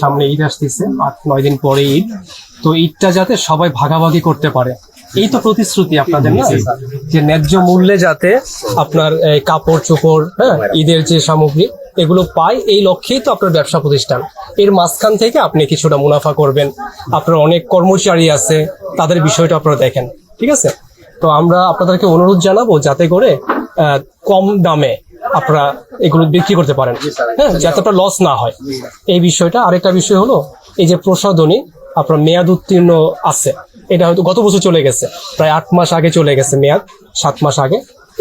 সামনে ঈদ আসতেছে আট নয় দিন পরে ঈদ। তো ঈদটা যাতে সবাই ভাগাভাগি করতে পারে। এই তো প্রতিশ্রুতি আপনাদের না? যে ন্যায্য মূল্যে যাতে আপনার কাপড় চোপড় হ্যাঁ ঈদের যে সামগ্রী এগুলো পায় এই লক্ষ্যেই তো আপনার ব্যবসা প্রতিষ্ঠান। এর মাঝখান থেকে আপনি কিছুটা মুনাফা করবেন। আপনার অনেক কর্মচারী আছে তাদের বিষয়টা আপনারা দেখেন ঠিক আছে? তো আমরা আপনাদেরকে অনুরোধ জানাব যাতে করে আহ, কম দামে আপনারা এগুলো বিক্রি করতে পারেন। হ্যাঁ যাতে আপনার লস না হয়। এই বিষয়টা আরেকটা বিষয় হলো এই যে প্রসাধনী আপনার মেয়াদ উত্তীর্ণ আছে। এটা হয়তো গত বছর চলে গেছে। প্রায় আট মাস আগে চলে গেছে মেয়াদ সাত মাস আগে।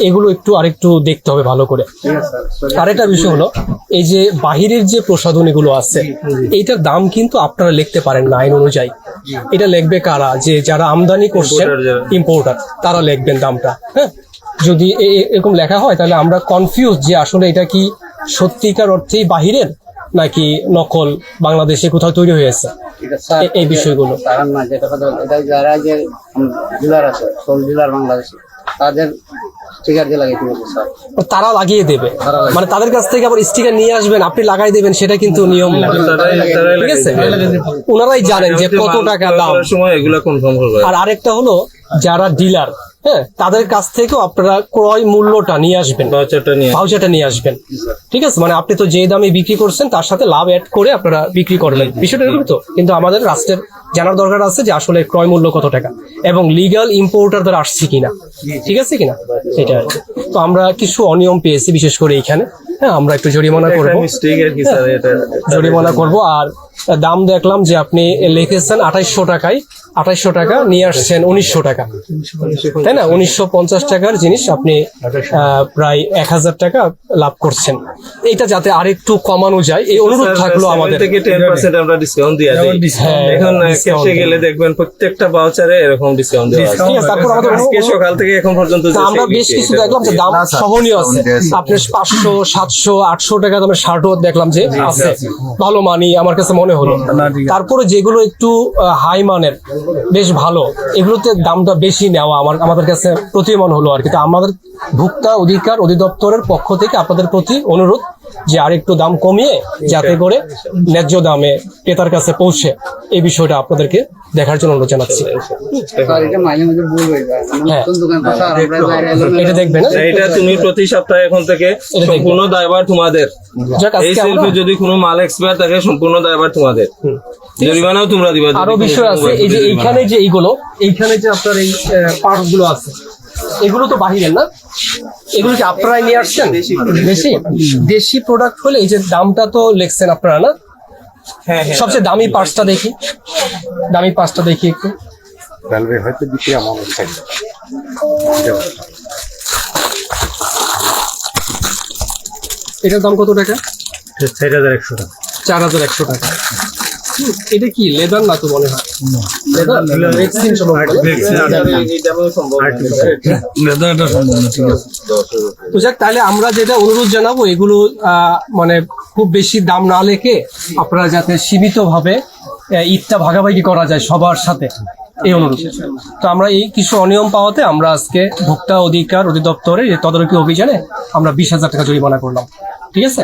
এগুলো একটু আরেকটু দেখতে হবে ভালো করে। আরেকটা বিষয় হলো এই যে বাহিরের যে প্রসাধনীগুলো আছে এইটার দাম কিন্তু আপনারা লিখতে পারেন না আইন অনুযায়ী এটা লিখবে কারা? যে যারা আমদানি করছেন ইম্পোর্টার তারা লিখবেন দামটা। হ্যাঁ? যদি এরকম লেখা হয় তাহলে আমরা কনফিউজ যে আসলে এটা কি সত্যিকার অর্থেই বাহিরের নাকি নকল বাংলাদেশে কোথাও তৈরি হয়েছে? এই বিষয়গুলো। তারা না যেটা কথা এটা যারা যে ডিলার আছে সোল ডিলার বাংলাদেশে তাদের স্টিকার দিয়ে লাগাইতে বলছে স্যার। তারা লাগিয়ে দেবে। মানে তাদের কাছ থেকে আবার স্টিকার নিয়ে আসবেন আপনি লাগাই দেবেন সেটা কিন্তু নিয়ম না। ঠিক আছে? ওনারাই জানেন যে কত টাকা দাম। সময় এগুলা কনফার্ম করবে। আর আরেকটা হলো যারা ডিলার হ্যাঁ তাদের কাছ থেকেও আপনারা ক্রয় মূল্যটা নিয়ে আসবেন। ভাউচারটা নিয়ে আসবেন। ঠিক আছে? মানে আপনি তো যে দামে বিক্রি করছেন তার সাথে লাভ অ্যাড করে আপনারা বিক্রি করবেন বিষয়টা এরকম তো? কিন্তু আমাদের রাষ্ট্রের জানার দরকার আছে যে আসলে ক্রয় মূল্য কত টাকা। এবং লিগাল ইম্পোর্টার দ্বারা আসছে কিনা। ঠিক আছে কিনা? এটা আর তো আমরা কিছু অনিয়ম পেয়েছি বিশেষ করে এইখানে। হ্যাঁ আমরা একটু জরিমানা করব। এটা জরিমানা করব। আর দাম দেখলাম যে আপনি লিখেছেন আঠাইশশো টাকায় আঠাইশশো টাকা নিয়ে আসছেন উনিশশো টাকা। তাই না? উনিশশো পঞ্চাশ টাকার জিনিস আপনি আহ, প্রায় এক হাজার টাকা লাভ করছেন। এটা যাতে আরেকটু কমানো যায় এই অনুরোধ থাকল আমাদের। থেকে টেন পার্সেন্ট আমরা ডিসকাউন্ট দিয়ে দিই। হ্যাঁ, এখন ক্যাশে গেলে দেখবেন প্রত্যেকটা বাউচারে এরকম ডিসকাউন্ট দেওয়া আছে। তারপর আমাদের আজকে সকাল থেকে এখন পর্যন্ত আমরা বেশ কিছু দেখলাম যে দাম সহনীয় আছে। discount আছে। আপনার পাঁচশো সাতশো আটশো টাকা দামের শার্টও দেখলাম যে আছে। ভালো মানি আমার কাছে মনে হলো। তারপরে যেগুলো একটু হাই মানের বেশ ভালো এগুলোতে দামটা বেশি নেওয়া আমার আমাদের কাছে প্রতিমান হলো আর কি। তো আমাদের ভোক্তা অধিকার অধিদপ্তরের পক্ষ থেকে আপনাদের প্রতি অনুরোধ যে আরেকটু দাম কমিয়ে যাতে করে ন্যায্য দামে ক্রেতার কাছে পৌঁছে এই বিষয়টা আপনাদেরকে দেখার জন্য অনুরোধ জানাচ্ছি। এটা ভুল হয়ে যায়। মানে হ্যাঁ। এটা হ্যাঁ? এটা তুমি প্রতি সপ্তাহে এখন থেকে সম্পূর্ণ দায়ভার তোমাদের। এই সেলফে যদি কোনো মাল এক্সপায়ার থাকে সম্পূর্ণ দায়ভার তোমাদের। জরিমানাও তোমরা দিবা আরও বিষয় আছে এই যে এইখানে যে এইগুলো এইখানে যে আপনার এই পার্টগুলো আছে এগুলো তো বাহিরের না? এগুলো কি আপনারাই নিয়ে আসছেন? বেশি দেশি? প্রোডাক্ট হলে এই যে দামটা তো লিখছেন আপনারা না? হ্যাঁ হ্যাঁ। সবচেয়ে দামি পার্টসটা দেখি। দামি পার্টসটা দেখি একটু। তাহলে হয়তো দিতে আমার চাই এটার দাম কত টাকা? চার হাজার একশো টাকা। চার হাজার একশো টাকা। এটা কি লেদার না তো মনে হয়? তো যাক তাহলে আমরা যেটা অনুরোধ জানাব এগুলো মানে খুব বেশি দাম না লেখে আপনারা যাতে সীমিত ভাবে ঈদটা ভাগাভাগি করা যায় সবার সাথে এই অনুরোধ। তো আমরা এই কিছু অনিয়ম পাওয়াতে আমরা আজকে ভোক্তা অধিকার অধিদপ্তরের তদারকি অভিযানে আমরা বিশ হাজার টাকা জরিমানা করলাম ঠিক আছে?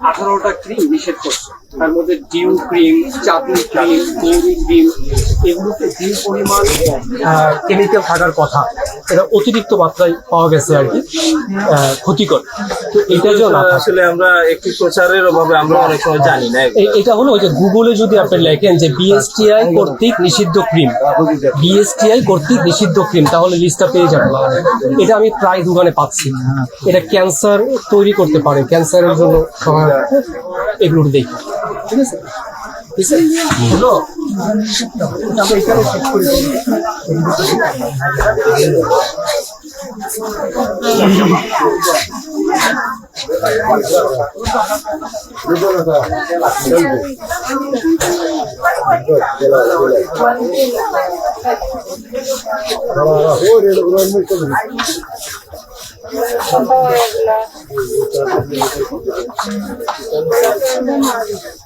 আঠারোটা ক্রিম নিষেধ করছে। তার মধ্যে ডিউ ক্রিম চাটনি ক্রিম মৌরি ক্রিম এগুলোতে যে পরিমাণ কেমিক্যাল থাকার কথা। এটা অতিরিক্ত মাত্রায় পাওয়া গেছে আর কি ক্ষতিকর। তো এটা যেন আসলে আমরা একটু প্রচারের অভাবে আমরা অনেক সময় জানি না এটা হলো ওই যে গুগলে যদি আপনি লেখেন যে বিএসটিআই কর্তৃক নিষিদ্ধ ক্রিম বিএসটিআই কর্তৃক নিষিদ্ধ ক্রিম তাহলে লিস্টটা পেয়ে যাবেন। এটা আমি প্রায় দোকানে পাচ্ছি। এটা ক্যান্সার তৈরি করতে পারে ক্যান্সারের জন্য সহায়ক। এগুলো দেখি। ঠিক আছে এসে হলো আমরা এখানে ঠিক করে Thank you.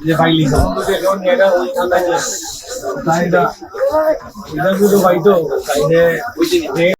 যে বাইলি এখন এটা ওই ঠান্ডা তাই এটা এটা শুধু বাইতো তাই